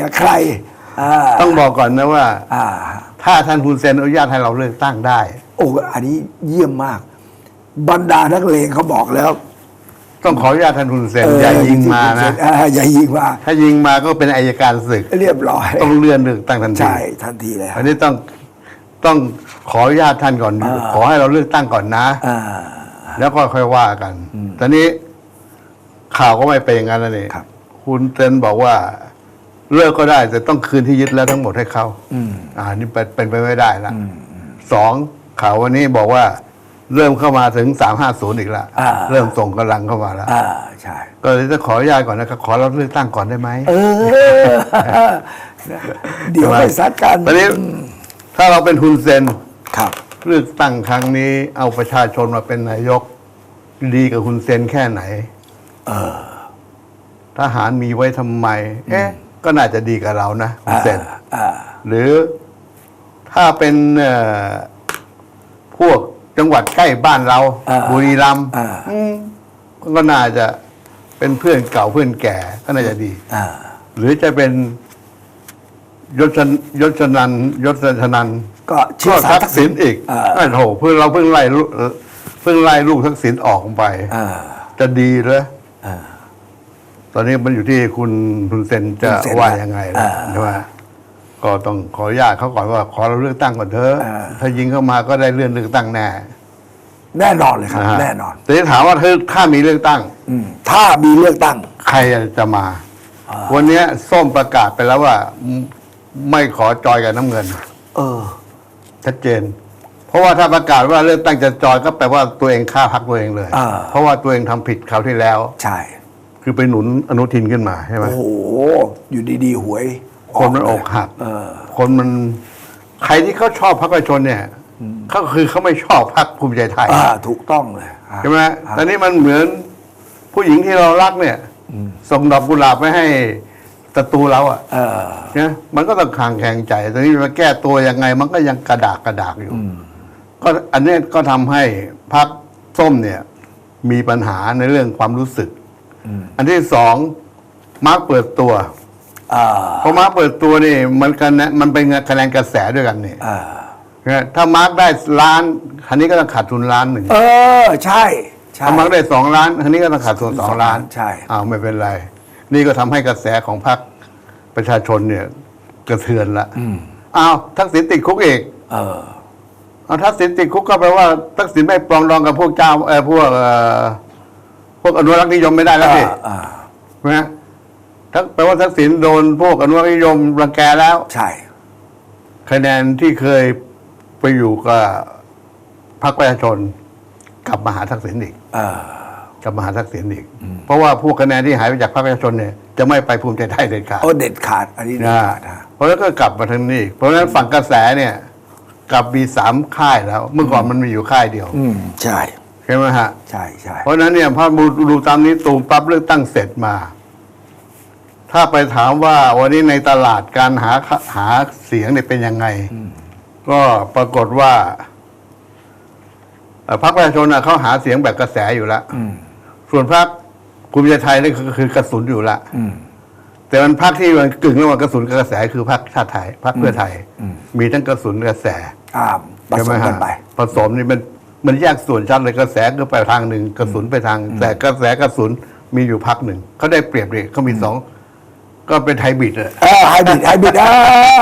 อะใครอ่าต้องบอกก่อนนะว่าอ่าถ้าท่านฮุนเซนอนุญาตให้เราเลือกตั้งได้ โอ้อันนี้เยี่ยมมาก บรรดานักเลงเขาบอกแล้ว ต้องขออนุญาตท่านฮุนเซนเอย่ายิงมานะอ่าอย่ายิงมา ถ้ายิงมาก็เป็นอายการศึก เรียบร้อย ต้องเลื่อนเลือกตั้งทันทีใช่ทันทีเลยอันนี้ต้องต้องขออนุญาตท่านก่อนอ่าขอให้เราเลือกตั้งก่อนนะอ่าแล้วก็ค่อยว่ากันตอนนี้ข่าวก็ไม่เป็นอย่างนั้นแล้วนี่ครับคุณเซนบอกว่า เลิกก็ได้ แต่ต้องคืนที่ยึดแล้วทั้งหมดให้เขาอืมอ่า นี่เป็นเป็นไปไม่ได้ละสองข่าววันนี้บอกว่า เริ่มเข้ามาถึงสามห้าศูนย์อีกแล้วอ่าเริ่มส่งกำลังเข้ามาแล้วอ่าใช่ ก็เลยจะขออนุญาตก่อนนะครับขอเราเลือกตั้งก่อนได้ไหมเออเดี๋ยวไปซัดกันตอนนี้ ถ้าเราเป็นทุนเซนครับ เลือกตั้งครั้งนี้ เอาประชาชนมาเป็นนายก ดีกับคุณเซนแค่ไหน เออทหารมีไว้ทำไม เอ๊ะ ก็น่าจะดีกับเรานะคุณเซนอ่าหรือถ้าเป็นเอ่อพวกจังหวัดใกล้บ้านเราอ่าบุรีรัมย์อ่าอืมก็น่าจะเป็นเพื่อนเก่าเพื่อนแก่ก็น่าจะดีอ่าหรือจะเป็นยศนยศนันยศชนันก็เชื้ก็อสายทักษิณอีกอ่าโอ้โหเพิ่งเราเพิ่งไล่ลูกเอ่อเพิ่งไล่ลูกทักษิณออกไปอ่าจะดีเหรออ่า ตอนนี้มันอยู่ที่คุณคุณเซนจะคุณเซนว่านะยังไงอ่านะใช่ไหมก็ต้องขออนุญาตเขาก่อนว่าขอเราเลือกตั้งก่อนเถอะอ่าถ้ายิงเข้ามาก็ได้เลื่อนเลือกตั้งแน่แน่นอนเลยครับะฮะแน่นอนแต่ที่ถามว่าถ้าถ้ามีเลือกตั้งอืมถ้ามีเลือกตั้ง ใครจะมา วันเนี้ยส้มประกาศไปแล้วว่า ไม่ขอจอยกับน้ำเงิน เออชัดเจน เพราะว่าถ้าประกาศว่าเลือกตั้งจะจอยก็แปลว่าตัวเองฆ่าพักตัวเองเลยอ่าเพราะว่าตัวเองทำผิดคราวที่แล้ว ใช่ คือไปหนุนอนุทินขึ้นมาใช่ไหมโอ้โห อยู่ดีๆ หวยคนมันเลอยกหักเออคนมันใครที่เขาชอบพรรคประชาชนเนี่ยเขาคือเขาไม่ชอบพรรคภูมิใจไทยอ่าถูกต้องเลยอ่าใช่ไหมอ่าตอนนี้มันเหมือนผู้หญิงที่เรารักเนี่ยส่งดอกกุหลาบไปให้ศัตรูเราอะเออนะมันก็ต้องคลางแข็งใจตอนนี้มาแก้ตัวยังไง มันก็ยังกระดากกระดากอยู่ก็อันเนี้ยก็ทำให้พรรคส้มเนี่ย มีปัญหาในเรื่องความรู้สึก อันที่สองมาร์กเปิดตัวอ่าพอมาร์กเปิดตัวนี่มันคะแนนมันเป็นคะแนนกระแสด้วยกันนี่อ่านะถ้ามาร์กได้ล้านคันนี้ก็ต้องขาดทุนล้านหนึ่งเออใช่ใช่ถ้ามาร์กได้สองล้านคันนี้ก็ต้องขาดทุนสองล้านใช่อ้าวไม่เป็นไร นี่ก็ทำให้กระแสของพรรคประชาชนเนี่ย กระเทือนละอ้าวทักษิณติดคุกอีกเออเอาทักษิณติดคุกก็แปลว่าทักษิณไม่ปรองดองกับพวกเจ้าเออพวกเอ่อ พวกอนุรักษ์นิยมไม่ได้แล้วสิอ่าใช่ไหมทักแปลว่าทักษิณโดนพวกอนุรักษ์นิยมรังแกแล้ว ใช่ คะแนนที่เคยไปอยู่กับพรรคประชาชนกลับมาหาทักษิณอีกเออกลับมาหาทักษิณอีก เพราะว่าพวกคะแนนที่หายไปจากพรรคประชาชนเนี่ยจะไม่ไปภูมิใจไทยเด็ดขาดโอ้เด็ดขาด อันนี้เด็ดนะขาดฮะเพราะฉะนั้นก็กลับมาทางนี้อีกเพราะฉะนั้นฝั่งกระแสเนี่ยกลับมีสามค่ายแล้ว เมื่อก่อนมันมีอยู่ค่ายเดียว อืมใช่ ใช่ไหมฮะ ใช่ใช่เพราะฉะนั้นเนี่ยพอดูดูตามนี้ตูมปั๊บเลือกตั้งเสร็จมา ถ้าไปถามว่าวันนี้ในตลาดการหาหาเสียงเนี่ยเป็นยังไง ก็ปรากฏว่าเอ่อพรรคประชาชนน่ะเขาหาเสียงแบบกระแสอยู่แล้วอืมส่วนพรรคภูมิใจไทยนี่คือคือกระสุนอยู่ละอืมแต่มันพรรคที่มันกึ่งระหว่างกระสุนกับกระแสคือพรรคชาติไทยพรรคเพื่อไทย มีทั้งกระสุนกระแสอ่าผใช่สไหมมกัฮะนไปผสมนี่มัน มันแยกส่วนชัดเลยกระแสก็ไปทางหนึ่งกระสุนไปทาง แต่กระแสกระสุนมีอยู่พักหนึ่งเขาได้เปรียบเลยเขามีสองก็เป็นไฮบริดเลยเออไฮบริดไฮบริดอ่า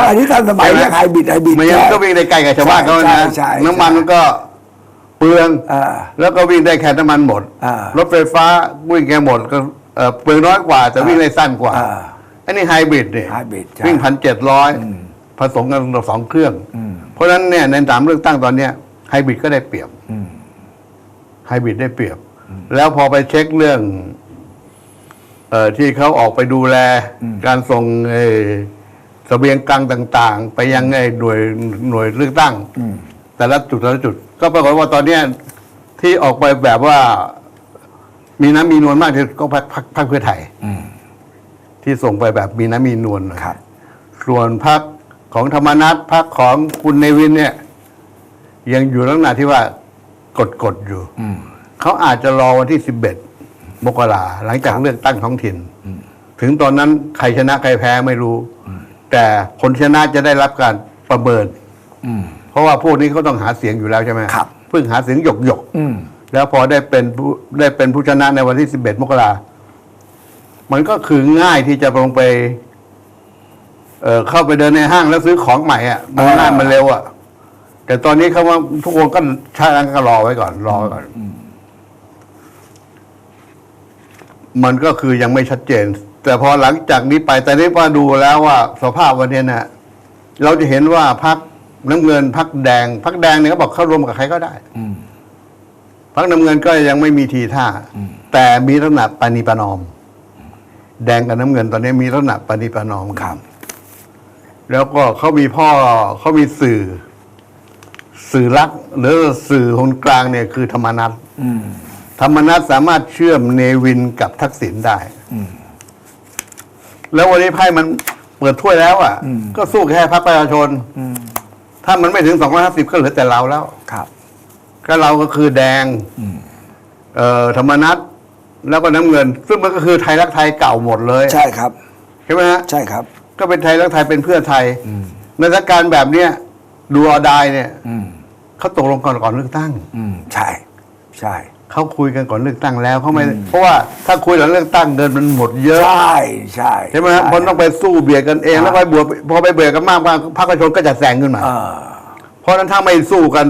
อันนี้ทันสมัยเรียกไฮบริดไฮบริดไม่งั้นก็วิ่งได้ไกลกับชาวบ้านเขาใช่นะใช่ใช่น้ำมันมันก็เปลืองอ่าแล้วก็วิ่งได้แค่น้ำมันหมดอ่ารถไฟฟ้าวิ่งแค่หมดก็เอ่อเปลืองน้อยกว่า แต่วิ่งได้สั้นกว่าอ่าอันนี้ไฮบริดเนี่ยไฮบริดใช่วิ่งพันเจ็ดร้อยผสมกันสองเครื่อง เพราะฉะนั้นเนี่ยในสามเลือกตั้งตอนเนี้ย ไฮบริดก็ได้เปรียบอืมไฮบริดได้เปรียบ แล้วพอไปเช็คเรื่องเอ่อที่เขาออกไปดูแลการส่งเอ่อเสบียงกลางต่าง ๆ ไปยังไอ้หน่วยหน่วยเลือกตั้งแต่ละจุดแต่ละจุด ก็ปรากฏว่าตอนเนี้ยที่ออกไปแบบว่า มีน้ำมีนวลมากที่สุดก็พรรคพรรคพรรคเพื่อไทยอืมที่ส่งไปแบบมีน้ำมีนวลหน่อยครับส่วนพรรคของธรรมนัตพรรคของคุณเนวินเนี่ย ยังอยู่ลักษณะที่ว่ากดกดๆอยู่อืมเขาอาจจะรอวันที่สิบเอ็ดมกราหลังจากเลือกตั้งท้องถิ่น ถึงตอนนั้นใครชนะใครแพ้ไม่รู้อืมแต่คนชนะจะได้รับการประเมินอืมเพราะว่าพวกนี้เขาต้องหาเสียงอยู่แล้วใช่ไหมครับเพิ่งหาเสียงหยกหยกๆอืมแล้วพอได้เป็นผู้ได้เป็นผู้ชนะในวันที่สิบเอ็ดมกรามันก็คือง่ายที่จะลงไปเอ่อเข้าไปเดินในห้างแล้วซื้อของใหม่อะมันง่ายมันเร็วอะ แต่ตอนนี้เขาว่าทุกคนก็ชาลังก็รอไว้ก่อน รอไว้ก่อน มันก็คือยังไม่ชัดเจน แต่พอหลังจากนี้ไปแต่นี้มาดูแล้วว่า สภาพวันนี้นะเราจะเห็นว่าพักน้ำเงินพักแดงพักแดงเนี่ยเขาบอกเข้ารวมกับใครก็ได้ อืมพักน้ำเงินก็ยังไม่มีทีท่า แต่มีลักษณะปณีประนอม แดงกับน้ำเงินตอนนี้มีลักษณะปณีประนอมครับ แล้วก็เขามีพ่อเขามีสื่อ สื่อรักหรือสื่อคนกลางเนี่ยคือธรรมนัตอืมธรรมนัตสามารถเชื่อมเนวินกับทักษิณได้อืมแล้ววันนี้ไพ่มันเปิดถ้วยแล้วอะอืมก็สู้แค่พรรคประชาชนอืมถ้ามันไม่ถึงสองร้อยห้าสิบก็เหลือแต่เราแล้วครับก็เราก็คือแดงอืมเอ่อธรรมนัตแล้วก็น้ำเงิน ซึ่งมันก็คือไทยรักไทยเก่าหมดเลย ใช่ครับใช่ไหมฮะใช่ครับ ก็เป็นไทยรักไทยเป็นเพื่อไทยอืมในสถานการณ์แบบเนี้ยดูออดายเนี่ยอืม เขาตกลงก่อนก่อนเลือกตั้ง อืมใช่ ใช่เขาคุยกันก่อนเลือกตั้งแล้วเขาไม่เพราะว่าถ้าคุยหลังเลือกตั้งเงินมันหมดเยอะใช่ใช่ใช่ไหมฮะเพราะต้องไปสู้เบียดกันเองใช่แล้วไปบวกพอไปเบียดกันมากๆพรรคประชาชนก็จะแซงขึ้นมาเออเพราะฉะนั้นถ้าไม่สู้กัน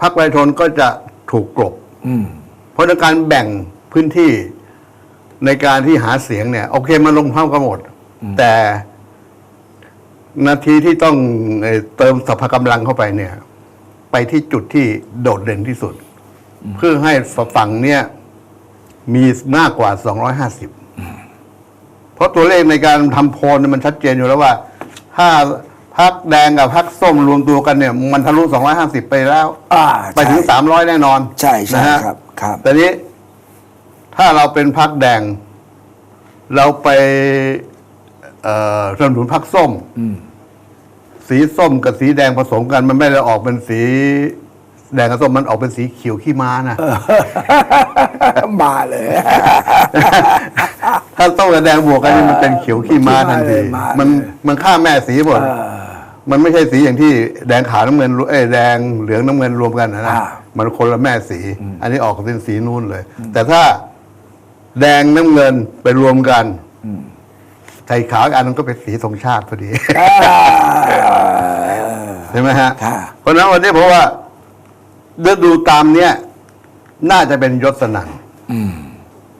พรรคประชาชนก็จะถูกกลบอืมเพราะในการแบ่งพื้นที่ในการที่หาเสียงเนี่ย โอเคมันลงเท่ากันหมด แต่นาทีที่ต้องเอ่อเติมสภากำลังเข้าไปเนี่ย ไปที่จุดที่โดดเด่นที่สุด เพื่อให้ฝั่งเนี่ยมีมากกว่า 250 เพราะตัวเลขในการทำโพลเนี่ยมันชัดเจนอยู่แล้วว่า ถ้าพักแดงกับพักส้มรวมตัวกันเนี่ย มันทะลุ 250 ไปแล้วอ่าไปถึงใช่300 แน่นอน ใช่ใช่นะฮะครับ ครับ แต่นี้ ถ้าเราเป็นพักแดง เราไปเอ่อสนับสนุนพักส้มอืม สีส้มกับสีแดงผสมกัน มันไม่ได้ออกเป็นสี แดงกับส้มมันออกเป็นสีเขียวขี้ม้านะ มาเลย ถ้าส้มกับแดงบวกกันนี่มันเป็นเขียวขี้ม้าทันที มาเลย มันมันฆ่าแม่สีหมด เออ มันไม่ใช่สีอย่างที่แดงขาวน้ำเงินรวเอ้ยแดงเหลืองน้ำเงินรวมกันนะนะอ่า มันคนละแม่สี อันนี้ออกเป็นสีนู่นเลย แต่ถ้าแดงน้ำเงินไปรวมกัน ใส่ขาวอีกอันนึงก็เป็นสีธงชาติพอดีอ่าใช่ไหมฮะค่ะเพราะฉะนั้นวันนี้ผมว่าเดินดูตามเนี้ยน่าจะเป็นยศสนั่นอืม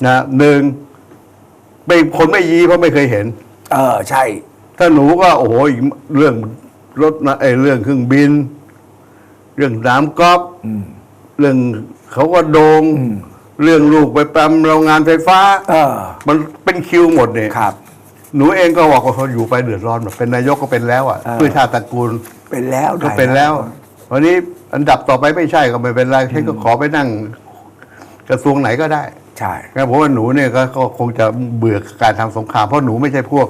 นะหนึ่งไม่คนไม่ยี้เพราะไม่เคยเห็น เออ ใช่ ถ้าหนูก็โอ้โหอีกเรื่องรถนะไอ้เรื่องเครื่องบิน เรื่องน้ำกอล์ฟอืมเรื่องเขาก็โดงอืมเรื่องลูกไปปั๊มโรงงานไฟฟ้าเออมันเป็นคิวหมดเนี่ยครับ หนูเองก็บอกว่าเขาอยู่ไปเดือดร้อนแบบเป็นนายกก็เป็นแล้วอะเออเพื่อชาติตระกูลเป็นแล้วก็เป็นแล้ว วันนี้อันดับต่อไปไม่ใช่ก็ไม่เป็นไรฉันก็ขอไปนั่งกระทรวงไหนก็ได้ ใช่งั้นผมว่าหนูเนี่ยก็ก็คงจะเบื่อการทำสงครามเพราะหนูไม่ใช่พวก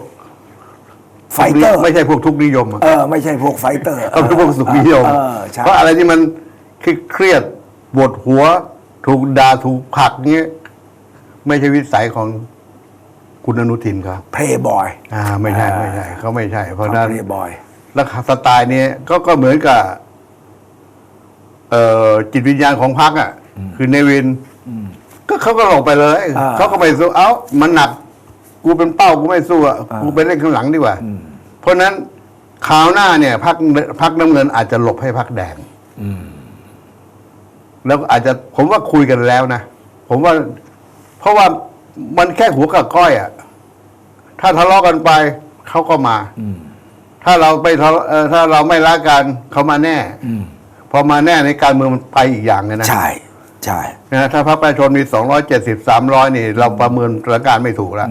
ไฟเตอร์ไม่ใช่พวกทุกข์นิยมอะเออไม่ใช่พวกไฟเตอร์เขาเป็นพวกสุขนิยมเออใช่เพราะอะไรที่มันเครียดปวดหัว ถูกด่าถูกผลักเงี้ยไม่ใช่วิสัยของ คุณอนุทินครับเพลย์บอยอ่าไม่ใช่ไม่ใช่เขาไม่ใช่ เพราะฉะนั้นเพลย์บอยแล้วสไตล์นี้ก็ก็เหมือนกับเอ่อจิตวิญญาณของพรรคอะ คือเนวินก็เขาก็ลงไปเลยอ่าเขาก็ไม่สู้เอ้ามันหนัก กูเป็นเป้ากูไม่สู้อะกูไปเล่นข้างหลังดีกว่าเพราะฉะนั้นคราวหน้าเนี่ยพักพักน้ำเงินอาจจะหลบให้พักแดงแล้วอาจจะผมว่าคุยกันแล้วนะ ผมว่า เพราะว่า มันแค่หัวกับก้อยอะ ถ้าทะเลาะกันไปเขาก็มาถ้าเราไปทะเลาะเอ่อถ้าเราไม่รักกันเขามาแน่ อืม พอมาแน่ในการเมืองมันไปอีกอย่างเลยนะใช่ ใช่ นะถ้าพรรคประชาชนมีสองร้อยเจ็ดสิบสามร้อยนี่ เราประเมินสถานการณ์ไม่ถูกแล้ว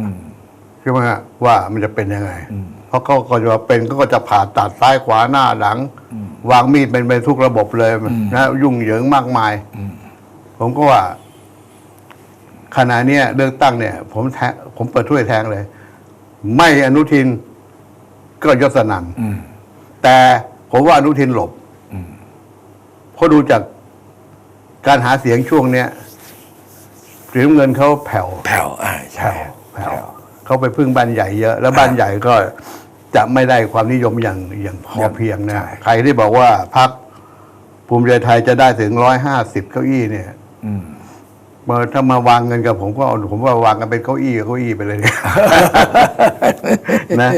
ใช่ไหมฮะว่ามันจะเป็นยังไงเพราะเขาก็จะเป็นก็จะผ่าตัดซ้ายขวาหน้าหลัง วางมีดเป็นไปทุกระบบเลยนะยุ่งเหยิงมากมายผมก็ว่า ขณะเนี้ยเลือกตั้งเนี่ย ผมแทงผมเปิดถ้วยแทงเลย ไม่อนุทินก็ยศนันอืมแต่ผมว่าอนุทินหลบเพราะดูจากการหาเสียงช่วงเนี้ยสีน้ำเงินเขาแผ่วแผ่วอ่าใช่แผ่วแผ่วเขาไปพึ่งบ้านใหญ่เยอะ แล้วบ้านใหญ่ก็จะไม่ได้ความนิยมอย่างอย่างพอเพียงนะใช่ใครที่บอกว่าพักภูมิใจไทยจะได้ถึงร้อยห้าสิบเก้าอี้เนี่ยอื มเมื่อถ้ามาวางเงินกับผมก็เอาผมว่าวางกันเป็นเก้าอี้กับเก้าอี้ไปเลยนะ